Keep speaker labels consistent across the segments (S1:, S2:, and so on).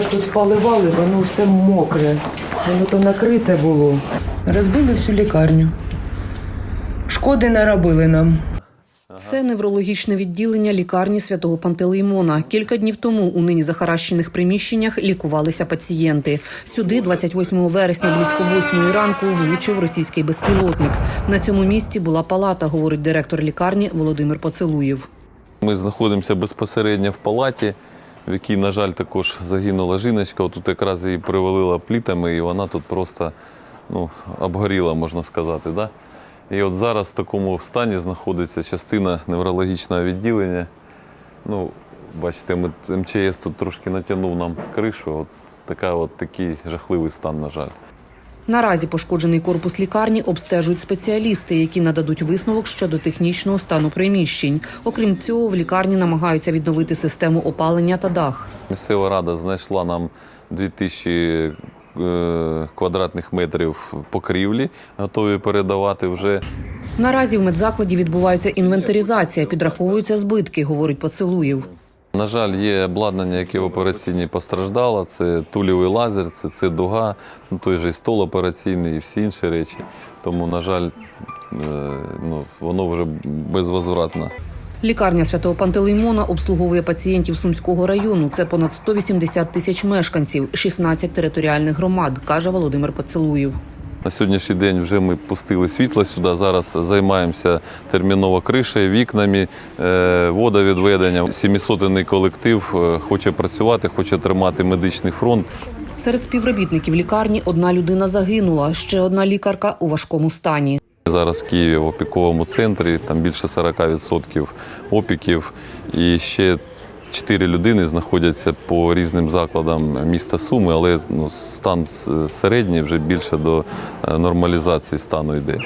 S1: ж тут поливали, воно все мокре. Воно то накрите було. Розбили всю лікарню. Шкоди наробили нам.
S2: Це неврологічне відділення лікарні святого Пантелеймона. Кілька днів тому у нині захаращених приміщеннях лікувалися пацієнти. Сюди, 28 вересня, близько 8 ранку, влучив російський безпілотник. На цьому місці була палата, говорить директор лікарні Володимир Поцелуєв.
S3: Ми знаходимося безпосередньо в палаті, в якій, на жаль, також загинула жіночка. Тут якраз її привалила плітами, і вона тут просто ну, обгоріла, можна сказати. Да? І от зараз в такому стані знаходиться частина неврологічного відділення. Ну, бачите, МЧС тут трошки натягнув нам кришу. От така, от такий жахливий стан, на жаль.
S2: Наразі пошкоджений корпус лікарні обстежують спеціалісти, які нададуть висновок щодо технічного стану приміщень. Окрім цього, в лікарні намагаються відновити систему опалення та дах.
S3: Місцева рада знайшла нам 2000 е, квадратних метрів покрівлі, готові передавати вже.
S2: Наразі в медзакладі відбувається інвентаризація, підраховуються збитки, говорить Поцелуєв.
S3: На жаль, є обладнання, яке в операційній постраждало. Це тульовий лазер, це, це дуга, ну, той же і стол операційний і всі інші речі. Тому, на жаль, е, ну, воно вже безвозвратно.
S2: Лікарня святого Пантелеймона обслуговує пацієнтів Сумського району. Це понад 180 тисяч мешканців, 16 територіальних громад, каже Володимир Поцелуєв.
S3: На сьогоднішній день вже ми пустили світло сюди. Зараз займаємося терміново кришею, вікнами, е, водовідведенням. 700 колектив е, хоче працювати, хоче тримати медичний фронт.
S2: Серед співробітників лікарні одна людина загинула, ще одна лікарка у важкому стані.
S3: Зараз в Києві в опіковому центрі там більше 40% опіків. І ще чотири людини знаходяться по різним закладам міста Суми, але ну, стан середній вже більше до е, нормалізації стану йде.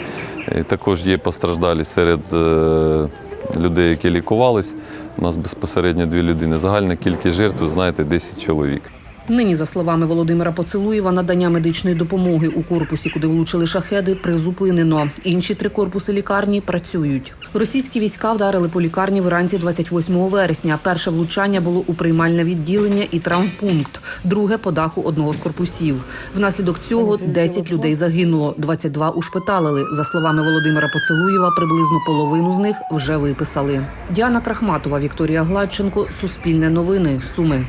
S3: І також є постраждалі серед е, людей, які лікувались. У нас безпосередньо дві людини. Загальна кількість жертв, знаєте, 10 чоловік.
S2: Нині, за словами Володимира Поцелуєва, надання медичної допомоги у корпусі, куди влучили шахеди, призупинено. Інші три корпуси лікарні працюють. Російські війська вдарили по лікарні вранці 28 вересня. Перше влучання було у приймальне відділення і травмпункт, друге по даху одного з корпусів. Внаслідок цього 10 людей загинуло, 22 ушпиталили. За словами Володимира Поцелуєва, приблизно половину з них вже виписали. Діана Крахматова, Вікторія Гладченко, Суспільне новини, Суми.